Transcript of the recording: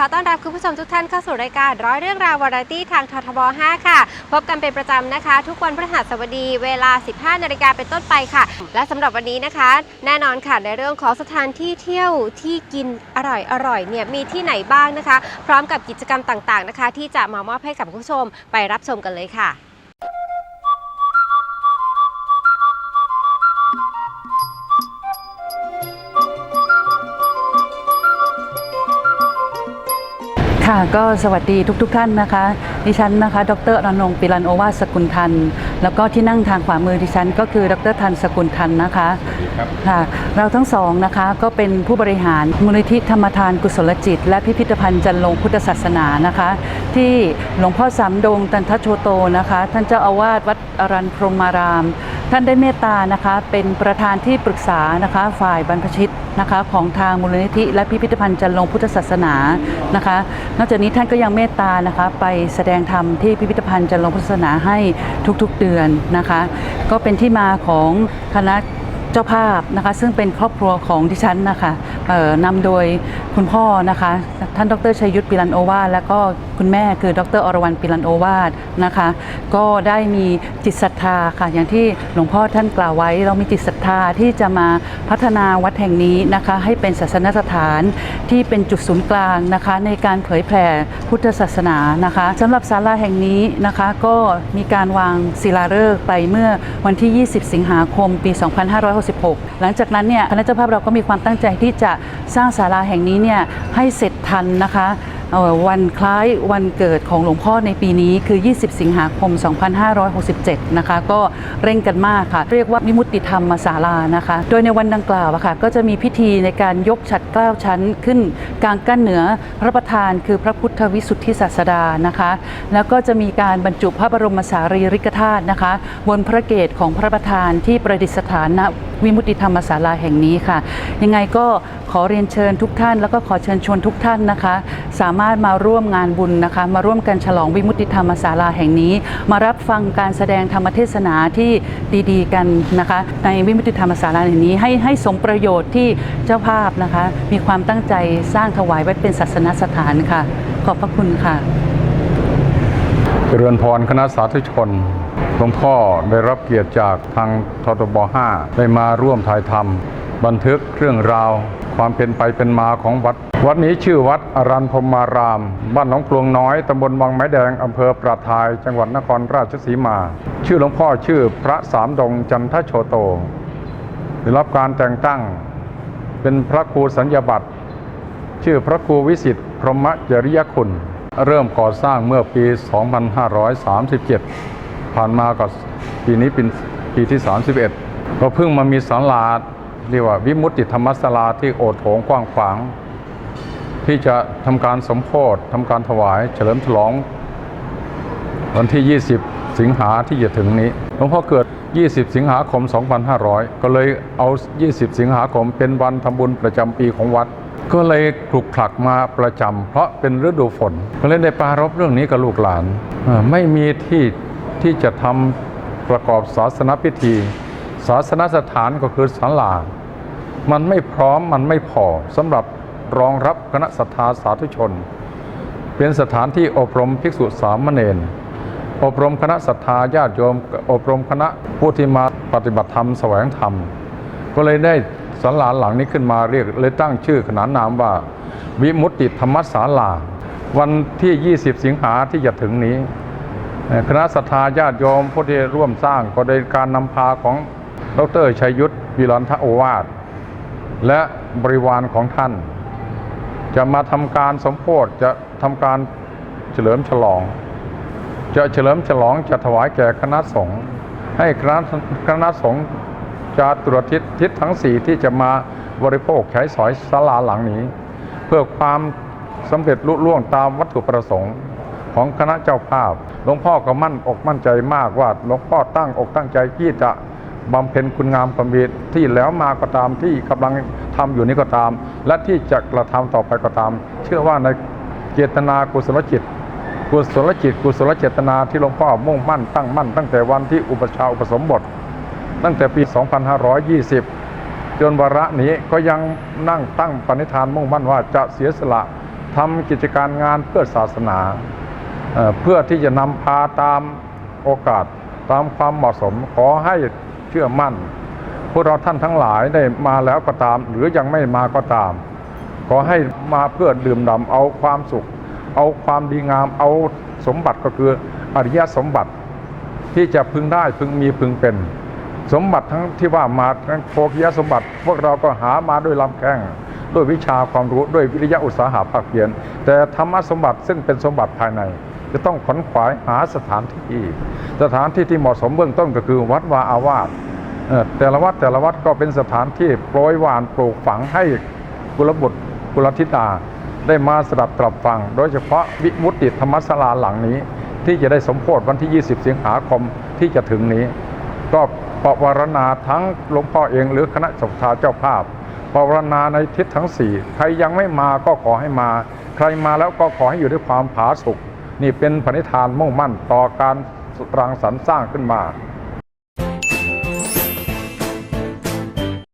ขอต้อนรับคุณผู้ชมทุกท่านเข้าสู่รายการร้อยเรื่องราววาไรตี้ทางททบ 5 ค่ะ พบกันเป็นประจำนะคะ ทุกวันพฤหัสบดีเวลา 15 นาฬิกาเป็นต้นไปค่ะ และสำหรับวันนี้นะคะ แน่นอนค่ะในเรื่องของสถานที่เที่ยวที่กินอร่อยอร่อยเนี่ยมีที่ไหนบ้างนะคะ พร้อมกับกิจกรรมต่างๆนะคะ ที่จะมามอบให้กับคุณผู้ชมไปรับชมกันเลยค่ะ ค่ะก็สวัสดีทุกๆทท่านนะคะ ดิฉันนะคะ ดรอนันงค์ปิรันโอวาสสกุลทัน แล้วก็ที่นั่งทางขวามือดิฉัน ก็คือ ดรทันสกุลทันนะคะค่ะเราทั้งสองนะคะก็เป็นผู้บริหารมูลนิธิธรรมทานกุศลจิต และพิพิธภัณฑ์จันลงพุทธศาสนานะคะ ที่หลวงพ่อสามดงตันทโชโตนะคะ ท่านเจ้าอาวาสวัดอรันพรหมาราม ท่านได้เมตตานะคะเป็นประธานที่ปรึกษานะคะฝ่ายบรรพชิตนะคะของทางมูลนิธิ และพิพิธภัณฑ์จันลงพุทธศาสนานะคะ นอกจากนี้ท่านก็ยังเมตตานะคะไปแสดงธรรมที่พิพิธภัณฑ์จันลงพุทธศาสนาให้ทุกๆเดือนนะคะ ก็เป็นที่มาของคณะเจ้าภาพนะคะซึ่งเป็นครอบครัวของดิฉันนะคะออนำโดยคุณพ่อนะคะ ท่านดรชัยยุทธปิรันโอวาและก็ คุณแม่คือดรอรวรรณปิรันโอวาทนะคะ ก็ได้มีจิตศรัทธาค่ะ อย่างที่หลวงพ่อท่านกล่าวไว้ เรามีจิตศรัทธาที่จะมาพัฒนาวัดแห่งนี้นะคะ ให้เป็นศาสนสถานที่เป็นจุดศูนย์กลางนะคะ ในการเผยแผ่พุทธศาสนานะคะสำหรับศาลาแห่งนี้นะคะ ก็มีการวางศิลาฤกษ์ไปเมื่อวันที่ 20 สิงหาคม ปี 2566 หลังจากนั้นเนี่ยคณะเจ้าภาพเราก็มีความตั้งใจที่จะสร้างศาลาแห่งนี้เนี่ยให้เสร็จทันนะคะ วันคล้ายวันเกิดของหลวงพ่อในปีนี้คือ 20 สิงหาคม 2567 นะคะ ก็เร่งกันมากค่ะ เรียกว่าวิมุติธรรมศาลานะคะ โดยในวันดังกล่าวะค่ะ ก็จะมีพิธีในการยกฉัดเกล้าชั้นขึ้นกลางกั้นเหนือพระประธานคือพระพุทธวิสุทธิศาสดานะคะ แล้วก็จะมีการบรรจุพระบรมสารีริกธาตุนะคะ บนพระเกศของพระประธานที่ประดิษฐานณ วิมุติธรรมศาลาแห่งนี้ค่ะ ยังไงก็ขอเรียนเชิญทุกท่าน แล้วก็ขอเชิญชวนทุกท่านนะคะ สามารถมาร่วมงานบุญนะคะ มาร่วมกันฉลองวิมุติธรรมศาลาแห่งนี้ มารับฟังการแสดงธรรมเทศนาที่ดีๆ กันนะคะ ในวิมุตติธรรมศาลาแห่งนี้ ให้ให้สมประโยชน์ที่เจ้าภาพนะคะ มีความตั้งใจสร้างถวายไว้เป็นศาสนสถานค่ะ ขอบพระคุณค่ะเจริญพรคณะสาธุชน หลวงพ่อได้รับเกียรติจากทางททบ 5 ได้มาร่วมถ่ายทำบันทึกเรื่องราว ความเป็นไปเป็นมาของวัด วัดนี้ชื่อวัดอรันพมาราม บ้านหนองปลวงน้อยตำบลวังไม้แดงอำเภอประทาย จังหวัดนครราชสีมา ชื่อหลวงพ่อชื่อพระสามดงจันทโชโต ได้รับการแต่งตั้ง เป็นพระครูสัญญาบัตรชื่อพระครูวิสิทธิ์พรหมจริยคุณ เริ่มก่อสร้างเมื่อปี 2537 ผ่านมาก็ปีนี้เป็นปีที่ 31 ก็เพิ่งมามีศาลาเรียกว่าวิมุตติธรรมศาลาที่โอดโถงกว้างขวาง ที่จะทำการสมโพธิทำการถวาย เฉลิมฉลอง วันที่ 20 สิงหาที่จะถึงนี้หลวงพ่อเกิด 20 สิงหาคม 2500 ก็เลยเอา 20 สิงหาคมเป็นวันทำบุญประจำปีของวัด ก็เลยคลุกคลักมาประจำเพราะเป็นฤดูฝน ก็เลยได้ปรารบเรื่องนี้กับลูกหลาน ไม่มีที่ ที่จะทำประกอบศาสนพิธี ศาสนสถานก็คือศาลา มันไม่พร้อมมันไม่พอสำหรับรองรับคณะศรัทธาสาธุชน เป็นสถานที่อบรมภิกษุสามเณรอบรมคณะศรัทธาญาติโยม อบรมคณะผู้ที่มาปฏิบัติธรรมแสวงธรรม ก็เลยได้ศาลาหลังนี้ขึ้นมาเรียกเลยตั้งชื่อขนานนามว่า วิมุตติธรรมศาลา วันที่ 20 สิงหาที่จะถึงนี้ คณะศรัทธาญาติโยมผู้ที่ร่วมสร้างก็ได้การนำพาของดรชัยยุทธวิรันทโอวาท และบริวารของท่าน จะมาทำการสมโพธิจะทำการเฉลิมฉลอง จะเฉลิมฉลองจะถวายแก่คณะสงฆ์ให้คณะคณะสงฆ์จะตรวจทิศทิศทั้งสี่ที่จะมาบริโภคใช้สอยศาลาหลังนี้ เพื่อความสำเร็จลุล่วงตามวัตถุประสงค์ ของคณะเจ้าภาพ หลวงพ่อก็มั่นอกมั่นใจมากว่าหลวงพ่อตั้งอกตั้งใจที่จะบำเพ็ญคุณงามความดีที่แล้วมาก็ตามที่กำลังทำอยู่นี้ก็ตาม และที่จะกระทำต่อไปก็ตาม เชื่อว่าในเจตนากุศลจิตกุศลจิตกุศลเจตนาที่หลวงพ่อมุ่งมั่นตั้งมั่นตั้งแต่วันที่อุปชาอุปสมบท ตั้งแต่ปี 2520 จนวาระนี้ก็ยังนั่งตั้งปณิธานมุ่งมั่นว่าจะเสียสละทำกิจการงานเพื่อศาสนา เเพื่อที่จะนำพาตามโอกาสตามความเหมาะสมขอให้เชื่อมั่น พวกเราท่านทั้งหลายได้มาแล้วก็ตาม หรือยังไม่มาก็ตาม ขอให้มาเพื่อดื่มด่ำเอาความสุข เอาความดีงามเอาสมบัติก็คืออริยสมบัติที่จะพึงได้พึงมีพึงเป็น สมบัติทั้งที่ว่ามาทั้งโภคิยสมบัติ พวกเราก็หามาด้วยลำแข้งด้วยวิชาความรู้ด้วยวิริยะอุตสาหะภาคเพียรแต่ธรรมสมบัติซึ่งเป็นสมบัติภายใน จะต้องขนขวายหาสถานที่ สถานที่ที่เหมาะสมเบื้องต้นก็คือวัดวาอาวาสแต่ละวัดแต่ละวัดก็เป็นสถานที่โปรยหวานปลูกฝังให้กุลบุตรกุลธิดาได้มาสดับตรับฟัง โดยเฉพาะวิมุตติธรรมศาลาหลังนี้ ที่จะได้สมโพธิวันที่ 20 สิงหาคมที่จะถึงนี้ ก็ปวารณาทั้งหลวงพ่อเองหรือคณะสงฆ์เจ้าภาพปวารณาในทิศทั้งสี่ใครยังไม่มาก็ขอให้มา ใครมาแล้วก็ขอให้อยู่ด้วยความผาสุก นี่เป็นปณิธานมุ่งมั่นต่อการรังสรรค์สร้างขึ้นมา